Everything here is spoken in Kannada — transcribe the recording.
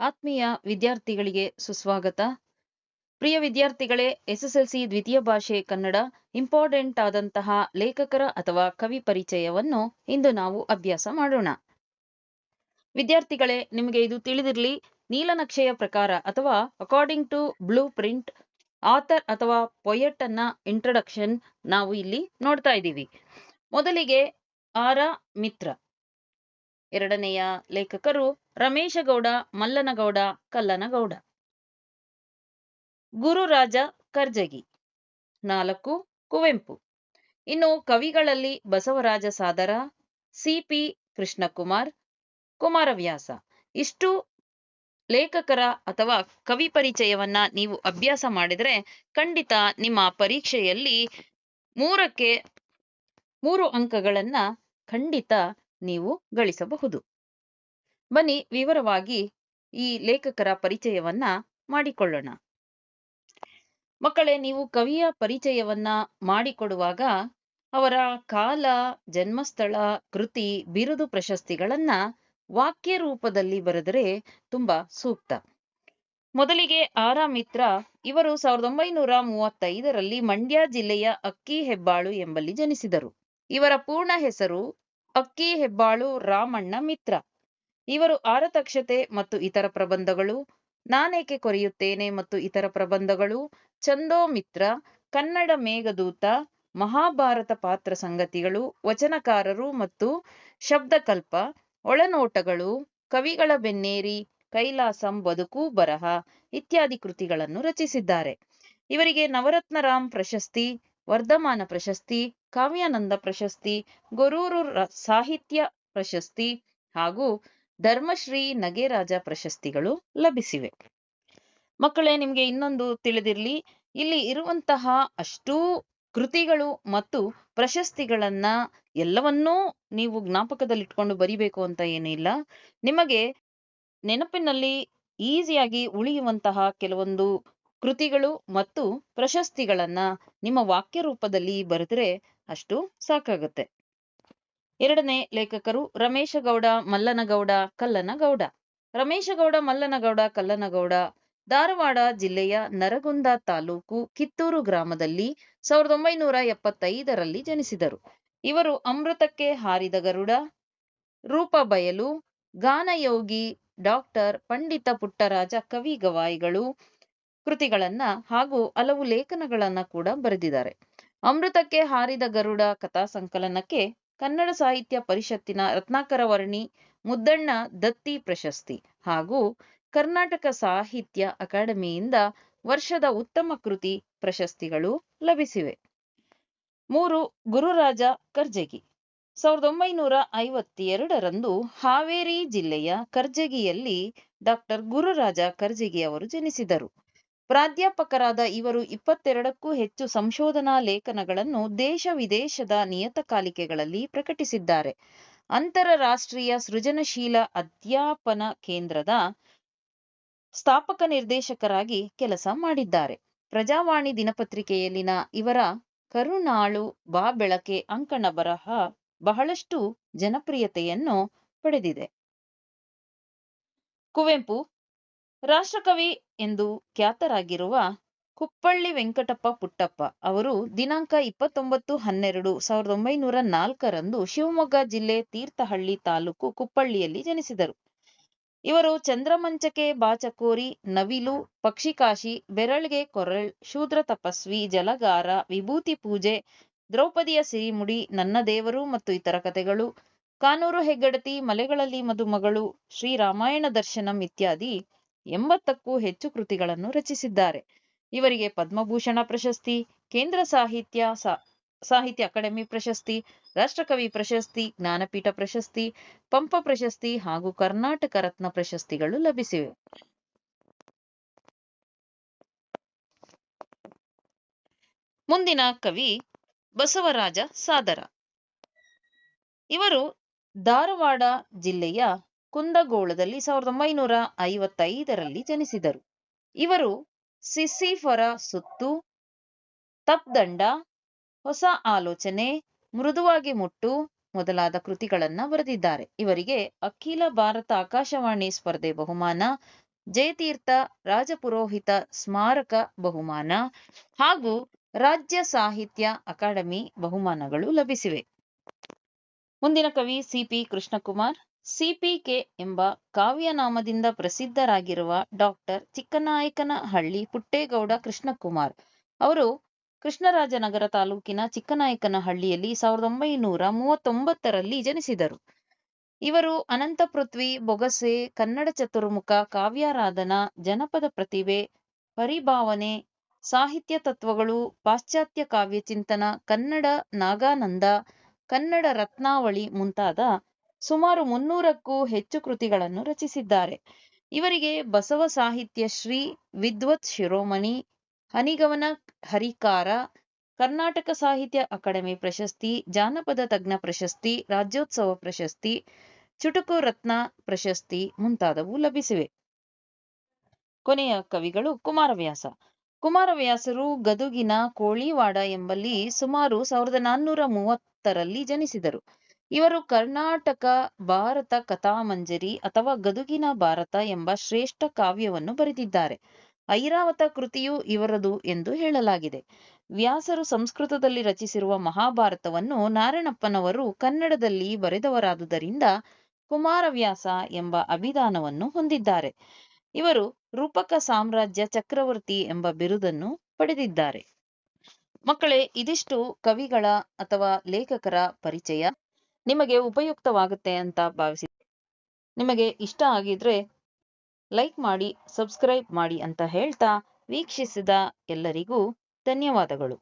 ಆತ್ಮೀಯ ವಿದ್ಯಾರ್ಥಿಗಳಿಗೆ ಸುಸ್ವಾಗತ. ಪ್ರಿಯ ವಿದ್ಯಾರ್ಥಿಗಳೇ, ಎಸ್ಎಸ್ಎಲ್ಸಿ ದ್ವಿತೀಯ ಭಾಷೆ ಕನ್ನಡ ಇಂಪಾರ್ಟೆಂಟ್ ಆದಂತಹ ಲೇಖಕರ ಅಥವಾ ಕವಿ ಪರಿಚಯವನ್ನು ಇಂದು ನಾವು ಅಭ್ಯಾಸ ಮಾಡೋಣ. ವಿದ್ಯಾರ್ಥಿಗಳೇ, ನಿಮಗೆ ಇದು ತಿಳಿದಿರಲಿ, ನೀಲನಕ್ಷೆಯ ಪ್ರಕಾರ ಅಥವಾ according to blueprint author ಅಥವಾ ಪೊಯೆಟ್ ಅನ್ನ ಇಂಟ್ರೊಡಕ್ಷನ್ ನಾವು ಇಲ್ಲಿ ನೋಡ್ತಾ ಇದ್ದೀವಿ. ಮೊದಲಿಗೆ ಆರ ಮಿತ್ರ. ಎರಡನೆಯ ಲೇಖಕರು ರಮೇಶಗೌಡ, ಮಲ್ಲನಗೌಡ, ಕಲ್ಲನಗೌಡ. ಗುರುರಾಜ ಕರ್ಜಗಿ. ನಾಲ್ಕು, ಕುವೆಂಪು. ಇನ್ನು ಕವಿಗಳಲ್ಲಿ ಬಸವರಾಜ ಸಾದರ, ಸಿಪಿ ಕೃಷ್ಣಕುಮಾರ್, ಕುಮಾರವ್ಯಾಸ. ಇಷ್ಟು ಲೇಖಕರ ಅಥವಾ ಕವಿ ಪರಿಚಯವನ್ನ ನೀವು ಅಭ್ಯಾಸ ಮಾಡಿದರೆ ಖಂಡಿತ ನಿಮ್ಮ ಪರೀಕ್ಷೆಯಲ್ಲಿ ಮೂರಕ್ಕೆ ಮೂರು ಅಂಕಗಳನ್ನ ಖಂಡಿತ ನೀವು ಗಳಿಸಬಹುದು. ಬನ್ನಿ ವಿವರವಾಗಿ ಈ ಲೇಖಕರ ಪರಿಚಯವನ್ನ ಮಾಡಿಕೊಳ್ಳೋಣ. ಮಕ್ಕಳೇ, ನೀವು ಕವಿಯ ಪರಿಚಯವನ್ನ ಮಾಡಿಕೊಡುವಾಗ ಅವರ ಕಾಲ, ಜನ್ಮಸ್ಥಳ, ಕೃತಿ, ಬಿರುದು ಪ್ರಶಸ್ತಿಗಳನ್ನ ವಾಕ್ಯ ರೂಪದಲ್ಲಿ ಬರೆದರೆ ತುಂಬಾ ಸೂಕ್ತ. ಮೊದಲಿಗೆ ಆರ ಮಿತ್ರ, ಇವರು ಸಾವಿರದ ಒಂಬೈನೂರ ಮೂವತ್ತೈದರಲ್ಲಿ ಮಂಡ್ಯ ಜಿಲ್ಲೆಯ ಅಕ್ಕಿ ಹೆಬ್ಬಾಳು ಎಂಬಲ್ಲಿ ಜನಿಸಿದರು. ಇವರ ಪೂರ್ಣ ಹೆಸರು ಅಕ್ಕಿ, ಹೆಬ್ಬಾಳು, ರಾಮಣ್ಣ, ಮಿತ್ರ. ಇವರು ಆರತಕ್ಷತೆ ಮತ್ತು ಇತರ ಪ್ರಬಂಧಗಳು. ನಾನೇಕೆ ಕೊರೆಯುತ್ತೇನೆ ಮತ್ತು ಇತರ ಪ್ರಬಂಧಗಳು? ಚಂದೋ ಮಿತ್ರ, ಕನ್ನಡ ಮೇಘದೂತ, ಮಹಾಭಾರತ ಪಾತ್ರ ಸಂಗತಿಗಳು, ವಚನಕಾರರು ಮತ್ತು ಶಬ್ದಕಲ್ಪ, ಒಳನೋಟಗಳು, ಕವಿಗಳ ಬೆನ್ನೇರಿ, ಕೈಲಾಸಂ ಬದುಕು ಬರಹ ಇತ್ಯಾದಿ ಕೃತಿಗಳನ್ನು ರಚಿಸಿದ್ದಾರೆ. ಇವರಿಗೆ ನವರತ್ನರಾಮ್ ಪ್ರಶಸ್ತಿ ವರ್ಧಮಾನ ಪ್ರಶಸ್ತಿ, ಕಾವ್ಯಾನಂದ ಪ್ರಶಸ್ತಿ, ಗೊರೂರು ಸಾಹಿತ್ಯ ಪ್ರಶಸ್ತಿ ಹಾಗೂ ಧರ್ಮಶ್ರೀ ನಗೆರಾಜ ಪ್ರಶಸ್ತಿಗಳು ಲಭಿಸಿವೆ. ಮಕ್ಕಳೇ, ನಿಮಗೆ ಇನ್ನೊಂದು ತಿಳಿದಿರಲಿ. ಇಲ್ಲಿ ಇರುವಂತಹ ಅಷ್ಟೂ ಕೃತಿಗಳು ಮತ್ತು ಪ್ರಶಸ್ತಿಗಳನ್ನ ಎಲ್ಲವನ್ನೂ ನೀವು ಜ್ಞಾಪಕದಲ್ಲಿಟ್ಕೊಂಡು ಬರಿಬೇಕು ಅಂತ ಏನಿಲ್ಲ ನಿಮಗೆ ನೆನಪಿನಲ್ಲಿ ಈಸಿಯಾಗಿ ಉಳಿಯುವಂತಹ ಕೆಲವೊಂದು ಕೃತಿಗಳು ಮತ್ತು ಪ್ರಶಸ್ತಿಗಳನ್ನ ನಿಮ್ಮ ವಾಕ್ಯ ರೂಪದಲ್ಲಿ ಬರೆದ್ರೆ ಅಷ್ಟು ಸಾಕಾಗುತ್ತೆ. ಎರಡನೇ ಲೇಖಕರು ರಮೇಶಗೌಡ, ಮಲ್ಲನಗೌಡ, ಕಲ್ಲನಗೌಡ. ರಮೇಶಗೌಡ, ಮಲ್ಲನಗೌಡ, ಕಲ್ಲನಗೌಡ ಧಾರವಾಡ ಜಿಲ್ಲೆಯ ನರಗುಂದ ತಾಲೂಕು ಕಿತ್ತೂರು ಗ್ರಾಮದಲ್ಲಿ ಸಾವಿರದ ಒಂಬೈನೂರ ಎಪ್ಪತ್ತೈದರಲ್ಲಿ ಜನಿಸಿದರು. ಇವರು ಅಮೃತಕ್ಕೆ ಹಾರಿದ ಗರುಡ, ರೂಪ ಬಯಲು, ಗಾನಯೋಗಿ ಡಾಕ್ಟರ್ ಪಂಡಿತ ಪುಟ್ಟರಾಜ ಕವಿ ಗವಾಯಿಗಳು ಕೃತಿಗಳನ್ನ ಹಾಗೂ ಹಲವು ಲೇಖನಗಳನ್ನ ಕೂಡ ಬರೆದಿದ್ದಾರೆ. ಅಮೃತಕ್ಕೆ ಹಾರಿದ ಗರುಡ ಕಥಾ ಸಂಕಲನಕ್ಕೆ ಕನ್ನಡ ಸಾಹಿತ್ಯ ಪರಿಷತ್ತಿನ ರತ್ನಾಕರ ವರ್ಣಿ, ಮುದ್ದಣ್ಣ ದತ್ತಿ ಪ್ರಶಸ್ತಿ ಹಾಗೂ ಕರ್ನಾಟಕ ಸಾಹಿತ್ಯ ಅಕಾಡೆಮಿಯಿಂದ ವರ್ಷದ ಉತ್ತಮ ಕೃತಿ ಪ್ರಶಸ್ತಿಗಳು ಲಭಿಸಿವೆ. ಮೂರು, ಗುರುರಾಜ ಕರ್ಜಗಿ. ಸಾವಿರದ ಒಂಬೈನೂರ ಐವತ್ತೆರಡರಂದು ಹಾವೇರಿ ಜಿಲ್ಲೆಯ ಕರ್ಜಗಿಯಲ್ಲಿ ಡಾಕ್ಟರ್ ಗುರುರಾಜ ಕರ್ಜಗಿ ಅವರು ಜನಿಸಿದರು. ಪ್ರಾಧ್ಯಾಪಕರಾದ ಇವರು ಇಪ್ಪತ್ತೆರಡಕ್ಕೂ ಹೆಚ್ಚು ಸಂಶೋಧನಾ ಲೇಖನಗಳನ್ನು ದೇಶ ವಿದೇಶದ ನಿಯತಕಾಲಿಕೆಗಳಲ್ಲಿ ಪ್ರಕಟಿಸಿದ್ದಾರೆ. ಅಂತರರಾಷ್ಟ್ರೀಯ ಸೃಜನಶೀಲ ಅಧ್ಯಾಪನ ಕೇಂದ್ರದ ಸ್ಥಾಪಕ ನಿರ್ದೇಶಕರಾಗಿ ಕೆಲಸ ಮಾಡಿದ್ದಾರೆ. ಪ್ರಜಾವಾಣಿ ದಿನಪತ್ರಿಕೆಯಲ್ಲಿನ ಇವರ ಕರುಣಾಳು ಬಾ ಬೆಳಕೆ ಅಂಕಣ ಬರಹ ಬಹಳಷ್ಟು ಜನಪ್ರಿಯತೆಯನ್ನು ಪಡೆದಿದೆ. ಕುವೆಂಪು ರಾಷ್ಟ್ರಕವಿ ಎಂದು ಖ್ಯಾತರಾಗಿರುವ ಕುಪ್ಪಳ್ಳಿ ವೆಂಕಟಪ್ಪ ಪುಟ್ಟಪ್ಪ ಅವರು ದಿನಾಂಕ ಇಪ್ಪತ್ತೊಂಬತ್ತು ಹನ್ನೆರಡು ಸಾವಿರದ ಒಂಬೈನೂರ ನಾಲ್ಕರಂದು ಶಿವಮೊಗ್ಗ ಜಿಲ್ಲೆ ತೀರ್ಥಹಳ್ಳಿ ತಾಲೂಕು ಕುಪ್ಪಳ್ಳಿಯಲ್ಲಿ ಜನಿಸಿದರು. ಇವರು ಚಂದ್ರಮಂಚಕೆ ಬಾಚಕೋರಿ ನವಿಲು, ಪಕ್ಷಿಕಾಶಿ, ಬೆರಳ್ಗೆ ಕೊರಳ್, ಶೂದ್ರ ತಪಸ್ವಿ, ಜಲಗಾರ, ವಿಭೂತಿ ಪೂಜೆ, ದ್ರೌಪದಿಯ ಸಿರಿಮುಡಿ, ನನ್ನ ದೇವರು ಮತ್ತು ಇತರ ಕಥೆಗಳು, ಕಾನೂರು ಹೆಗ್ಗಡತಿ, ಮಲೆಗಳಲ್ಲಿ ಮದುಮಗಳು ಶ್ರೀರಾಮಾಯಣ ದರ್ಶನಂ ಇತ್ಯಾದಿ ಎಂಬತ್ತಕ್ಕೂ ಹೆಚ್ಚು ಕೃತಿಗಳನ್ನು ರಚಿಸಿದ್ದಾರೆ. ಇವರಿಗೆ ಪದ್ಮಭೂಷಣ ಪ್ರಶಸ್ತಿ, ಕೇಂದ್ರ ಸಾಹಿತ್ಯ ಸಾಹಿತ್ಯ ಅಕಾಡೆಮಿ ಪ್ರಶಸ್ತಿ, ರಾಷ್ಟ್ರಕವಿ ಪ್ರಶಸ್ತಿ, ಜ್ಞಾನಪೀಠ ಪ್ರಶಸ್ತಿ, ಪಂಪ ಪ್ರಶಸ್ತಿ ಹಾಗೂ ಕರ್ನಾಟಕ ರತ್ನ ಪ್ರಶಸ್ತಿಗಳು ಲಭಿಸಿವೆ. ಮುಂದಿನ ಕವಿ ಬಸವರಾಜ ಸಾದರ. ಇವರು ಧಾರವಾಡ ಜಿಲ್ಲೆಯ ಕುಂದಗೋಳದಲ್ಲಿ ಸಾವಿರದ ಒಂಬೈನೂರ ಐವತ್ತೈದರಲ್ಲಿ ಜನಿಸಿದರು. ಇವರು ಸಿಸಿಫರ ಸುತ್ತು, ತಪ್ದಂಡ, ಹೊಸ ಆಲೋಚನೆ, ಮೃದುವಾಗಿ ಮುಟ್ಟು ಮೊದಲಾದ ಕೃತಿಗಳನ್ನ ಬರೆದಿದ್ದಾರೆ. ಇವರಿಗೆ ಅಖಿಲ ಭಾರತ ಆಕಾಶವಾಣಿ ಸ್ಪರ್ಧೆ ಬಹುಮಾನ, ಜಯತೀರ್ಥ ರಾಜಪುರೋಹಿತ ಸ್ಮಾರಕ ಬಹುಮಾನ ಹಾಗೂ ರಾಜ್ಯ ಸಾಹಿತ್ಯ ಅಕಾಡೆಮಿ ಬಹುಮಾನಗಳು ಲಭಿಸಿವೆ. ಮುಂದಿನ ಕವಿ ಸಿಪಿ ಕೃಷ್ಣಕುಮಾರ್. ಸಿಪಿಕೆ ಎಂಬ ಕಾವ್ಯನಾಮದಿಂದ ಪ್ರಸಿದ್ಧರಾಗಿರುವ ಡಾಕ್ಟರ್ ಚಿಕ್ಕನಾಯಕನಹಳ್ಳಿ ಪುಟ್ಟೇಗೌಡ ಕೃಷ್ಣಕುಮಾರ್. ಅವರು ಕೃಷ್ಣರಾಜನಗರ ತಾಲೂಕಿನ ಚಿಕ್ಕನಾಯಕನಹಳ್ಳಿಯಲ್ಲಿ ಸಾವಿರದ ಒಂಬೈನೂರ ಮೂವತ್ತೊಂಬತ್ತರಲ್ಲಿ ಜನಿಸಿದರು. ಇವರು ಅನಂತಪೃಥ್ವಿ, ಬೊಗಸೆ, ಕನ್ನಡ ಚತುರ್ಮುಖ, ಕಾವ್ಯಾರಾಧನಾ, ಜನಪದ ಪ್ರತಿಭೆ, ಪರಿಭಾವನೆ, ಸಾಹಿತ್ಯ ತತ್ವಗಳು, ಪಾಶ್ಚಾತ್ಯ ಕಾವ್ಯ ಚಿಂತನ, ಕನ್ನಡ ನಾಗಾನಂದ ಕನ್ನಡ ರತ್ನಾವಳಿ ಮುಂತಾದ ಸುಮಾರು ಮುನ್ನೂರಕ್ಕೂ ಹೆಚ್ಚು ಕೃತಿಗಳನ್ನು ರಚಿಸಿದ್ದಾರೆ. ಇವರಿಗೆ ಬಸವ ಸಾಹಿತ್ಯ ಶ್ರೀ ವಿದ್ವತ್ ಶಿರೋಮಣಿ, ಹನಿಗವನ ಹರಿಕಾರ, ಕರ್ನಾಟಕ ಸಾಹಿತ್ಯ ಅಕಾಡೆಮಿ ಪ್ರಶಸ್ತಿ, ಜಾನಪದ ತಜ್ಞ ಪ್ರಶಸ್ತಿ, ರಾಜ್ಯೋತ್ಸವ ಪ್ರಶಸ್ತಿ, ಚುಟುಕು ರತ್ನ ಪ್ರಶಸ್ತಿ ಮುಂತಾದವು ಲಭಿಸಿವೆ. ಕೊನೆಯ ಕವಿಗಳು ಕುಮಾರವ್ಯಾಸ. ಕುಮಾರವ್ಯಾಸರು ಗದುಗಿನ ಕೋಳಿವಾಡ ಎಂಬಲ್ಲಿ ಸುಮಾರು ಸಾವಿರದ ನಾನ್ನೂರ ಮೂವತ್ತರಲ್ಲಿ ಜನಿಸಿದರು. ಇವರು ಕರ್ನಾಟಕ ಭಾರತ ಕಥಾಮಂಜರಿ ಅಥವಾ ಗದುಗಿನ ಭಾರತ ಎಂಬ ಶ್ರೇಷ್ಠ ಕಾವ್ಯವನ್ನು ಬರೆದಿದ್ದಾರೆ. ಐರಾವತ ಕೃತಿಯು ಇವರದು ಎಂದು ಹೇಳಲಾಗಿದೆ. ವ್ಯಾಸರು ಸಂಸ್ಕೃತದಲ್ಲಿ ರಚಿಸಿರುವ ಮಹಾಭಾರತವನ್ನು ನಾರಾಯಣಪ್ಪನವರು ಕನ್ನಡದಲ್ಲಿ ಬರೆದವರಾದುದರಿಂದ ಕುಮಾರವ್ಯಾಸ ಎಂಬ ಅಭಿದಾನವನ್ನು ಹೊಂದಿದ್ದಾರೆ. ಇವರು ರೂಪಕ ಸಾಮ್ರಾಜ್ಯ ಚಕ್ರವರ್ತಿ ಎಂಬ ಬಿರುದನ್ನು ಪಡೆದಿದ್ದಾರೆ. ಮಕ್ಕಳೇ, ಇದಿಷ್ಟು ಕವಿಗಳ ಅಥವಾ ಲೇಖಕರ ಪರಿಚಯ ನಿಮಗೆ ಉಪಯುಕ್ತವಾಗುತ್ತೆ ಅಂತ ಭಾವಿಸಿ. ನಿಮಗೆ ಇಷ್ಟ ಆಗಿದ್ರೆ ಲೈಕ್ ಮಾಡಿ, ಸಬ್ಸ್ಕ್ರೈಬ್ ಮಾಡಿ ಅಂತ ಹೇಳ್ತಾ, ವೀಕ್ಷಿಸಿದ ಎಲ್ಲರಿಗೂ ಧನ್ಯವಾದಗಳು.